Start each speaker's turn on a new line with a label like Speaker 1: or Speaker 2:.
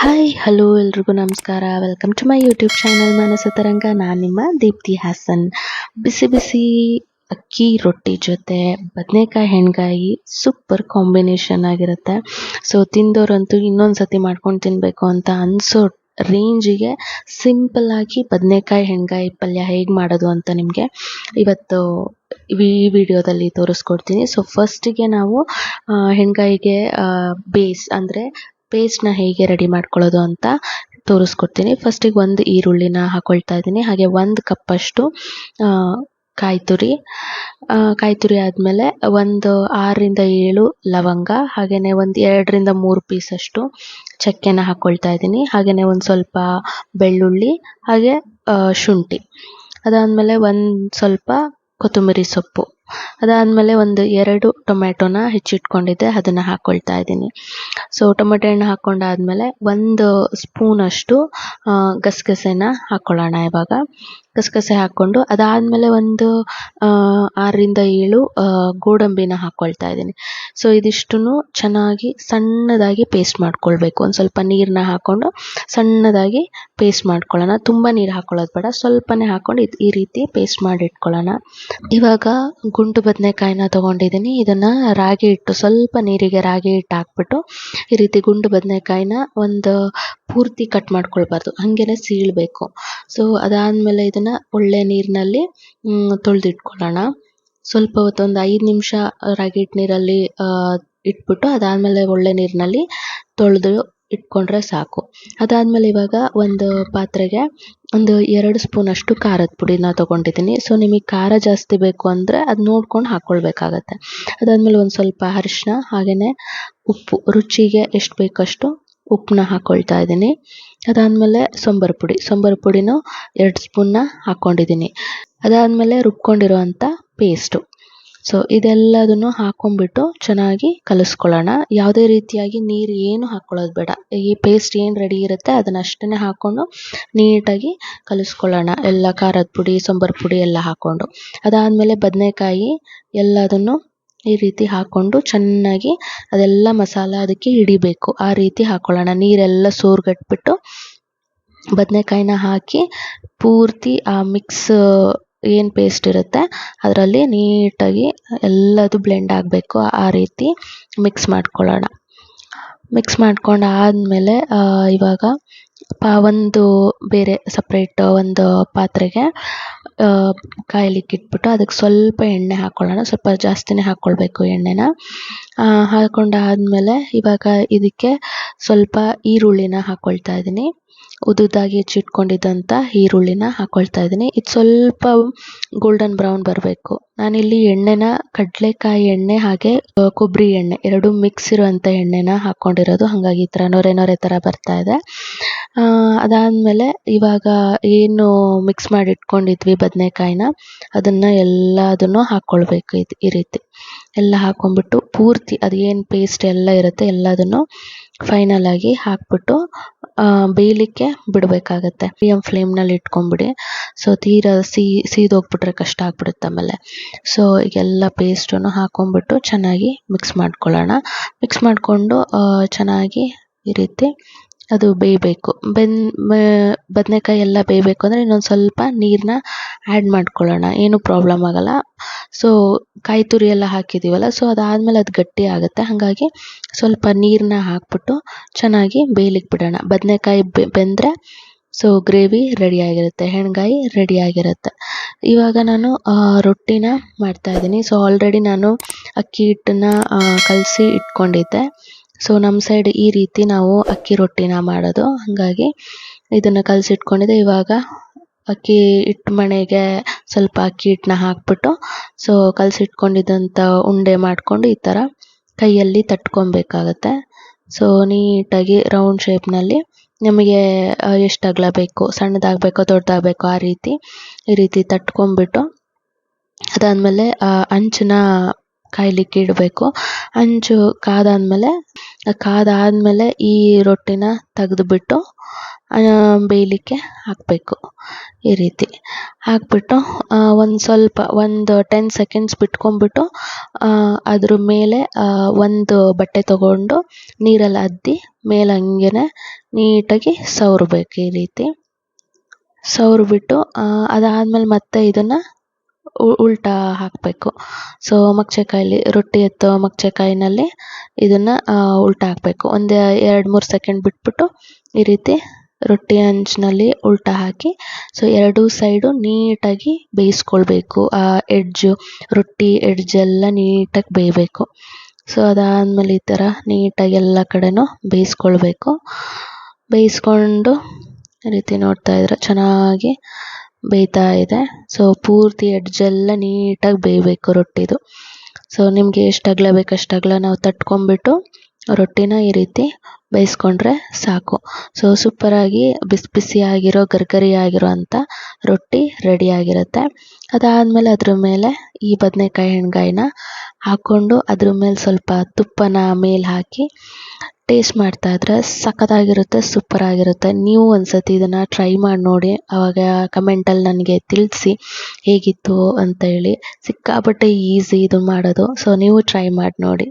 Speaker 1: Hi hello ಎಲ್ರಿಗೂ ನಮಸ್ಕಾರ. Welcome to my YouTube channel Manasa Taranga ನಾನು ನಿಮ್ಮ ದೀಪ್ತಿ ಹಾಸನ್. ಬಿಸಿ ಬಿಸಿ ಅಕ್ಕಿ, ರೊಟ್ಟಿ ಜೊತೆ, ಬದನೆಕಾಯಿ, ಹೆಣ್ಗಾಯಿ ಸೂಪರ್ ಕಾಂಬಿನೇಷನ್ ಆಗಿರುತ್ತೆ. ಸೊ ತಿಂದೋರಂತೂ ಇನ್ನೊಂದು ಸತಿ ಮಾಡ್ಕೊಂಡು ತಿನ್ನಬೇಕು ಅಂತ ಅನಿಸೋ ರೇಂಜಿಗೆ ಸಿಂಪಲ್ ಆಗಿ ಬದನೆಕಾಯಿ, ಹೆಣ್ಗಾಯಿ ಪಲ್ಯ ಹೇಗೆ ಮಾಡೋದು ಅಂತ ನಿಮಗೆ ಇವತ್ತು ಈ ವಿಡಿಯೋದಲ್ಲಿ ತೋರಿಸ್ಕೊಡ್ತೀನಿ. ಸೊ ಫಸ್ಟಿಗೆ ನಾವು ಹೆಣ್ಗಾಯಿಗೆ ಬೇಸ್ ಅಂದರೆ ಪೇಸ್ಟ್ನ ಹೇಗೆ ರೆಡಿ ಮಾಡ್ಕೊಳ್ಳೋದು ಅಂತ ತೋರಿಸ್ಕೊಡ್ತೀನಿ. ಫಸ್ಟಿಗೆ ಒಂದು ಈರುಳ್ಳಿನ ಹಾಕೊಳ್ತಾ ಇದ್ದೀನಿ. ಹಾಗೆ ಒಂದು ಕಪ್ಪಷ್ಟು ಕಾಯಿ ತುರಿ ಕಾಯಿ ತುರಿ ಆದಮೇಲೆ ಒಂದು ಆರರಿಂದ ಏಳು ಲವಂಗ ಹಾಗೆಯೇ ಒಂದು ಎರಡರಿಂದ ಮೂರು ಪೀಸಷ್ಟು ಚಕ್ಕೆನ ಹಾಕ್ಕೊಳ್ತಾ ಇದ್ದೀನಿ. ಹಾಗೆಯೇ ಒಂದು ಸ್ವಲ್ಪ ಬೆಳ್ಳುಳ್ಳಿ, ಹಾಗೆ ಶುಂಠಿ. ಅದಾದಮೇಲೆ ಒಂದು ಸ್ವಲ್ಪ ಕೊತ್ತಂಬರಿ ಸೊಪ್ಪು. ಅದಾದಮೇಲೆ ಒಂದು ಎರಡು ಟೊಮೆಟೊನ ಹೆಚ್ಚಿಟ್ಕೊಂಡಿದ್ದೆ ಅದನ್ನು ಹಾಕ್ಕೊಳ್ತಾ ಇದ್ದೀನಿ. ಸೊ ಟೊಮೆಟೊ ಹಣ್ಣು ಹಾಕ್ಕೊಂಡಾದ್ಮೇಲೆ ಒಂದು ಸ್ಪೂನಷ್ಟು ಆ, ಗಸಗಸೆನ ಹಾಕ್ಕೊಳ್ಳೋಣ ಇವಾಗ. ಗಸಗಸೆ ಹಾಕ್ಕೊಂಡು ಅದಾದಮೇಲೆ ಒಂದು ಆರರಿಂದ ಏಳು ಗೋಡಂಬಿನ ಹಾಕ್ಕೊಳ್ತಾ ಇದ್ದೀನಿ. ಸೊ ಇದಿಷ್ಟು ಚೆನ್ನಾಗಿ ಸಣ್ಣದಾಗಿ ಪೇಸ್ಟ್ ಮಾಡ್ಕೊಳ್ಬೇಕು. ಒಂದು ಸ್ವಲ್ಪ ನೀರನ್ನ ಹಾಕ್ಕೊಂಡು ಸಣ್ಣದಾಗಿ ಪೇಸ್ಟ್ ಮಾಡ್ಕೊಳ್ಳೋಣ. ತುಂಬ ನೀರು ಹಾಕ್ಕೊಳ್ಳೋದು ಬೇಡ. ಸ್ವಲ್ಪನೇ ಹಾಕ್ಕೊಂಡು ಈ ರೀತಿ ಪೇಸ್ಟ್ ಮಾಡಿ ಇಟ್ಕೊಳ್ಳೋಣ ಇವಾಗ ಗುಂಡು ಬದನೆಕಾಯಿನ ತೊಗೊಂಡಿದ್ದೀನಿ. ಇದನ್ನು ರಾಗಿ ಹಿಟ್ಟು, ಸ್ವಲ್ಪ ನೀರಿಗೆ ರಾಗಿ ಹಿಟ್ಟು ಹಾಕ್ಬಿಟ್ಟು ಈ ರೀತಿ ಗುಂಡು ಬದನೆಕಾಯಿನ ಒಂದು ಪೂರ್ತಿ ಕಟ್ ಮಾಡ್ಕೊಳ್ಬಾರ್ದು. ಹಾಗೇನೆ ಸೀಳಬೇಕು. ಸೊ ಅದಾದಮೇಲೆ ಇದನ್ನು ಒಳ್ಳೆ ನೀರಿನಲ್ಲಿ ತೊಳೆದಿಟ್ಕೊಳ್ಳೋಣ. ಸ್ವಲ್ಪ ಹೊತ್ತು ಒಂದು ಐದು ನಿಮಿಷ ರಾಗಿ ಹಿಟ್ಟು ನೀರಲ್ಲಿ ಇಟ್ಬಿಟ್ಟು ಅದಾದಮೇಲೆ ಒಳ್ಳೆ ನೀರಿನಲ್ಲಿ ತೊಳೆದು ಇಟ್ಕೊಂಡ್ರೆ ಸಾಕು. ಅದಾದಮೇಲೆ ಇವಾಗ ಒಂದು ಪಾತ್ರೆಗೆ ಒಂದು ಎರಡು ಸ್ಪೂನಷ್ಟು ಖಾರದ ಪುಡಿನ ತೊಗೊಂಡಿದ್ದೀನಿ. ಸೊ, ನಿಮಗೆ ಖಾರ ಜಾಸ್ತಿ ಬೇಕು ಅಂದರೆ ಅದು ನೋಡ್ಕೊಂಡು ಹಾಕ್ಕೊಳ್ಬೇಕಾಗತ್ತೆ. ಅದಾದಮೇಲೆ ಒಂದು ಸ್ವಲ್ಪ ಅರಿಶಿನ ಹಾಗೆಯೇ ಉಪ್ಪು, ರುಚಿಗೆ ಎಷ್ಟು ಬೇಕಷ್ಟು ಉಪ್ಪನ್ನ ಹಾಕ್ಕೊಳ್ತಾ ಇದ್ದೀನಿ. ಅದಾದಮೇಲೆ ಸಾಂಬಾರು ಪುಡಿ. ಸಾಂಬಾರು ಪುಡಿನೂ ಎರಡು ಸ್ಪೂನ್ನ ಹಾಕ್ಕೊಂಡಿದ್ದೀನಿ. ಅದಾದಮೇಲೆ ರುಬ್ಕೊಂಡಿರುವಂಥ ಪೇಸ್ಟು. ಸೊ, ಇದೆಲ್ಲದನ್ನು ಹಾಕೊಂಡ್ಬಿಟ್ಟು ಚೆನ್ನಾಗಿ ಕಲಿಸ್ಕೊಳ್ಳೋಣ. ಯಾವುದೇ ರೀತಿಯಾಗಿ ನೀರು ಏನು ಹಾಕ್ಕೊಳ್ಳೋದು ಬೇಡ. ಈ ಪೇಸ್ಟ್ ಏನು ರೆಡಿ ಇರುತ್ತೆ ಅದನ್ನು ಅಷ್ಟನ್ನೇ ಹಾಕ್ಕೊಂಡು ನೀಟಾಗಿ ಕಲಿಸ್ಕೊಳ್ಳೋಣ. ಎಲ್ಲ ಖಾರದ ಪುಡಿ, ಸಾಂಬಾರು ಪುಡಿ ಎಲ್ಲ ಹಾಕ್ಕೊಂಡು ಅದಾದಮೇಲೆ ಬದನೇಕಾಯಿ ಎಲ್ಲದನ್ನು ಈ ರೀತಿ ಹಾಕ್ಕೊಂಡು ಚೆನ್ನಾಗಿ ಅದೆಲ್ಲ ಮಸಾಲ ಅದಕ್ಕೆ ಹಿಡಿಬೇಕು. ಆ ರೀತಿ ಹಾಕ್ಕೊಳ್ಳೋಣ ನೀರೆಲ್ಲ ಸೋರ್ಗಟ್ಬಿಟ್ಟು ಬದನೆಕಾಯಿನ ಹಾಕಿ ಪೂರ್ತಿ ಆ ಮಿಕ್ಸ್, ಏನು ಪೇಸ್ಟ್ ಇರುತ್ತೆ ಅದರಲ್ಲಿ ನೀಟಾಗಿ ಎಲ್ಲದು ಬ್ಲೆಂಡ್ ಆಗಬೇಕು. ಆ ರೀತಿ ಮಿಕ್ಸ್ ಮಾಡ್ಕೊಳ್ಳೋಣ. ಮಿಕ್ಸ್ ಮಾಡ್ಕೊಂಡು ಆದಮೇಲೆ ಇವಾಗ ಪಾ ಒಂದು ಬೇರೆ ಸಪ್ರೇಟ್ ಒಂದು ಪಾತ್ರೆಗೆ ಕಾಯ್ಲಿಕ್ಕೆ ಇಟ್ಬಿಟ್ಟು ಅದಕ್ಕೆ ಸ್ವಲ್ಪ ಎಣ್ಣೆ ಹಾಕ್ಕೊಳ್ಳೋಣ ಸ್ವಲ್ಪ ಜಾಸ್ತಿನೇ ಹಾಕ್ಕೊಳ್ಬೇಕು ಎಣ್ಣೆನ. ಹಾಕೊಂಡಾದ್ಮೇಲೆ ಇವಾಗ ಇದಕ್ಕೆ ಸ್ವಲ್ಪ ಈರುಳ್ಳಿನ ಹಾಕ್ಕೊಳ್ತಾ ಇದ್ದೀನಿ. ಉದ್ದುದ್ದಾಗಿ ಹೆಚ್ಚಿಟ್ಕೊಂಡಿದ್ದಂಥ ಈರುಳ್ಳಿನ ಹಾಕ್ಕೊಳ್ತಾ ಇದ್ದೀನಿ. ಇದು ಸ್ವಲ್ಪ ಗೋಲ್ಡನ್ ಬ್ರೌನ್ ಬರಬೇಕು. ನಾನಿಲ್ಲಿ ಎಣ್ಣೆನ, ಕಡಲೆಕಾಯಿ ಎಣ್ಣೆ ಹಾಗೆ ಕೊಬ್ಬರಿ ಎಣ್ಣೆ, ಎರಡು ಮಿಕ್ಸ್ ಇರುವಂಥ ಎಣ್ಣೆನ ಹಾಕ್ಕೊಂಡಿರೋದು ಹಾಗಾಗಿ ಈ ಥರ ನೊರೆ ನೊರೆ ಥರ ಬರ್ತಾ ಇದೆ. ಅದಾದಮೇಲೆ ಇವಾಗ ಏನು ಮಿಕ್ಸ್ ಮಾಡಿಟ್ಕೊಂಡಿದ್ವಿ ಬದನೆಕಾಯಿನ, ಅದನ್ನು ಎಲ್ಲದನ್ನು ಹಾಕ್ಕೊಳ್ಬೇಕು ಇದು, ಈ ರೀತಿ. ಎಲ್ಲ ಹಾಕ್ಕೊಂಬಿಟ್ಟು ಪೂರ್ತಿ ಅದು ಏನು ಪೇಸ್ಟ್ ಎಲ್ಲ ಇರುತ್ತೆ ಎಲ್ಲದನ್ನು ಫೈನಲ್ ಆಗಿ ಹಾಕ್ಬಿಟ್ಟು ಬೇಯಲಿಕ್ಕೆ ಬಿಡಬೇಕಾಗತ್ತೆ. ಮೀಡಿಯಮ್ ಫ್ಲೇಮ್ನಲ್ಲಿ ಇಟ್ಕೊಂಡ್ಬಿಡಿ. ಸೊ ತೀರಾ ಸೀ ಸೀದೋಗ್ಬಿಟ್ರೆ ಕಷ್ಟ ಆಗ್ಬಿಡುತ್ತೆ ಆಮೇಲೆ. ಸೊ ಈಗೆಲ್ಲ ಪೇಸ್ಟನ್ನು ಹಾಕ್ಕೊಂಬಿಟ್ಟು ಚೆನ್ನಾಗಿ ಮಿಕ್ಸ್ ಮಾಡ್ಕೊಳ್ಳೋಣ. ಮಿಕ್ಸ್ ಮಾಡಿಕೊಂಡು ಚೆನ್ನಾಗಿ ಈ ರೀತಿ ಅದು ಬೇಯಬೇಕು. ಬೆನ್ ಬದನೇಕಾಯಿ ಎಲ್ಲ ಬೇಯಬೇಕು ಅಂದರೆ ಇನ್ನೊಂದು ಸ್ವಲ್ಪ ನೀರನ್ನ ಆ್ಯಡ್ ಮಾಡ್ಕೊಳ್ಳೋಣ. ಏನೂ ಪ್ರಾಬ್ಲಮ್ ಆಗೋಲ್ಲ. ಸೊ ಕಾಯಿ ತುರಿ ಎಲ್ಲ ಹಾಕಿದ್ದೀವಲ್ಲ ಸೊ ಅದಾದಮೇಲೆ ಅದು ಗಟ್ಟಿ ಆಗುತ್ತೆ. ಹಾಗಾಗಿ ಸ್ವಲ್ಪ ನೀರನ್ನ ಹಾಕ್ಬಿಟ್ಟು ಚೆನ್ನಾಗಿ ಬೇಯಲಿಕ್ಕೆ ಬಿಡೋಣ. ಬದನೇಕಾಯಿ ಬೆಂದರೆ ಸೊ ಗ್ರೇವಿ ರೆಡಿಯಾಗಿರುತ್ತೆ ಹೆಣ್ಗಾಯಿ ರೆಡಿಯಾಗಿರುತ್ತೆ ಇವಾಗ ನಾನು ರೊಟ್ಟಿನ ಮಾಡ್ತಾಯಿದ್ದೀನಿ ಸೊ ಆಲ್ರೆಡಿ ನಾನು ಅಕ್ಕಿ ಹಿಟ್ಟನ್ನ ಕಲಸಿ ಇಟ್ಕೊಂಡಿದ್ದೆ. ಸೊ ನಮ್ಮ ಸೈಡ್ ಈ ರೀತಿ ನಾವು ಅಕ್ಕಿ ರೊಟ್ಟಿನ ಮಾಡೋದು. ಹಾಗಾಗಿ ಇದನ್ನು ಕಲಸಿಟ್ಕೊಂಡಿದ್ದೆ. ಇವಾಗ ಅಕ್ಕಿ ಹಿಟ್ಟು ಮಣೆಗೆ ಸ್ವಲ್ಪ ಅಕ್ಕಿ ಹಿಟ್ಟನ್ನ ಹಾಕ್ಬಿಟ್ಟು ಸೊ ಕಲಸಿಟ್ಕೊಂಡಿದ್ದಂಥ ಉಂಡೆ ಮಾಡಿಕೊಂಡು ಈ ಥರ ಕೈಯಲ್ಲಿ ತಟ್ಕೊಬೇಕಾಗತ್ತೆ. ಸೊ ನೀಟಾಗಿ ರೌಂಡ್ ಶೇಪ್ನಲ್ಲಿ ನಮಗೆ ಎಷ್ಟು ಅಗಲ ಬೇಕು, ಸಣ್ಣದಾಗಬೇಕೋ ದೊಡ್ಡದಾಗಬೇಕೋ ಆ ರೀತಿ, ಈ ರೀತಿ ತಟ್ಕೊಂಬಿಟ್ಟು ಅದಾದಮೇಲೆ ಅಂಚನ್ನ ಕಾಯ್ಲಿಕ್ಕೆ ಇಡಬೇಕು. ಅಂಚು ಕಾದಾದ್ಮೇಲೆ ಕಾದಾದ್ಮೇಲೆ ಈ ರೊಟ್ಟಿನ ತೆಗೆದ್ಬಿಟ್ಟು ಬೇಯಲಿಕ್ಕೆ ಹಾಕಬೇಕು. ಈ ರೀತಿ ಹಾಕ್ಬಿಟ್ಟು ಒಂದು ಸ್ವಲ್ಪ, ಒಂದು ಟೆನ್ ಸೆಕೆಂಡ್ಸ್ ಬಿಟ್ಕೊಂಡ್ಬಿಟ್ಟು ಅದ್ರ ಮೇಲೆ ಒಂದು ಬಟ್ಟೆ ತೊಗೊಂಡು ನೀರಲ್ಲಿ ಅದ್ದಿ ಮೇಲೆ ಹಂಗೇನೆ ನೀಟಾಗಿ ಸವ್ರಬೇಕು ಈ ರೀತಿ. ಸವ್ರಿಬಿಟ್ಟು ಅದಾದ್ಮೇಲೆ ಮತ್ತೆ ಇದನ್ನು ಉಲ್ಟಾ ಹಾಕಬೇಕು. ಸೊ ಮಗ್ಚೆಕಾಯಲ್ಲಿ ರೊಟ್ಟಿ ಎತ್ತೋ ಮಗ್ಚೆಕಾಯಿನಲ್ಲಿ ಇದನ್ನು ಉಲ್ಟಾ ಹಾಕಬೇಕು. ಒಂದು ಎರಡು ಮೂರು ಸೆಕೆಂಡ್ ಬಿಟ್ಬಿಟ್ಟು ಈ ರೀತಿ ರೊಟ್ಟಿ ಅಂಚಿನಲ್ಲಿ ಉಲ್ಟಾ ಹಾಕಿ, ಸೊ, ಎರಡೂ ಸೈಡು ನೀಟಾಗಿ ಬೇಯಿಸ್ಕೊಳ್ಬೇಕು. ಆ ಎಡ್ಜು ರೊಟ್ಟಿ ಎಡ್ಜೆಲ್ಲ ನೀಟಾಗಿ ಬೇಯಬೇಕು. ಸೊ ಅದಾದಮೇಲೆ ಈ ಥರ ನೀಟಾಗಿ ಎಲ್ಲ ಕಡೆನೂ ಬೇಯಿಸ್ಕೊಳ್ಬೇಕು. ಬೇಯಿಸ್ಕೊಂಡು ಈ ರೀತಿ ನೋಡ್ತಾ ಇದ್ರೆ ಚೆನ್ನಾಗಿ ಬೇಯ್ತಾ ಇದೆ. ಸೊ ಪೂರ್ತಿ ಎಡ್ಜೆಲ್ಲ ನೀಟಾಗಿ ಬೇಯಬೇಕು ರೊಟ್ಟಿದು. ಸೊ ನಿಮಗೆ ಎಷ್ಟು ಅಗಲ ಬೇಕು ಅಷ್ಟು ಅಗಲ ನಾವು ತಟ್ಕೊಂಡ್ಬಿಟ್ಟು ರೊಟ್ಟಿನ ಈ ರೀತಿ ಬೇಯಿಸ್ಕೊಂಡ್ರೆ ಸಾಕು. ಸೊ ಸೂಪರಾಗಿ ಬಿಸಿ ಬಿಸಿಯಾಗಿರೋ ಆಗಿರೋ ಅಂಥ ರೊಟ್ಟಿ ರೆಡಿಯಾಗಿರುತ್ತೆ. ಅದಾದಮೇಲೆ ಅದ್ರ ಮೇಲೆ ಈ ಬದನೆಕಾಯಿ ಎಣ್ಗಾಯಿನ ಹಾಕ್ಕೊಂಡು ಅದ್ರ ಮೇಲೆ ಸ್ವಲ್ಪ ತುಪ್ಪನ ಮೇಲೆ ಹಾಕಿ ಟೇಸ್ಟ್ ಮಾಡ್ತಾ ಇದ್ರೆ ಸಖತ್ತಾಗಿರುತ್ತೆ, ಸೂಪರಾಗಿರುತ್ತೆ. ನೀವು ಒಂದ್ಸತಿ ಇದನ್ನು ಟ್ರೈ ಮಾಡಿ ನೋಡಿ. ಆವಾಗ ಕಮೆಂಟಲ್ಲಿ ನನಗೆ ತಿಳಿಸಿ ಹೇಗಿತ್ತು ಅಂತ ಹೇಳಿ. ಸಿಕ್ಕಾಪಟ್ಟೆ ಈಸಿ ಇದು ಮಾಡೋದು. ಸೊ ನೀವು ಟ್ರೈ ಮಾಡಿ ನೋಡಿ.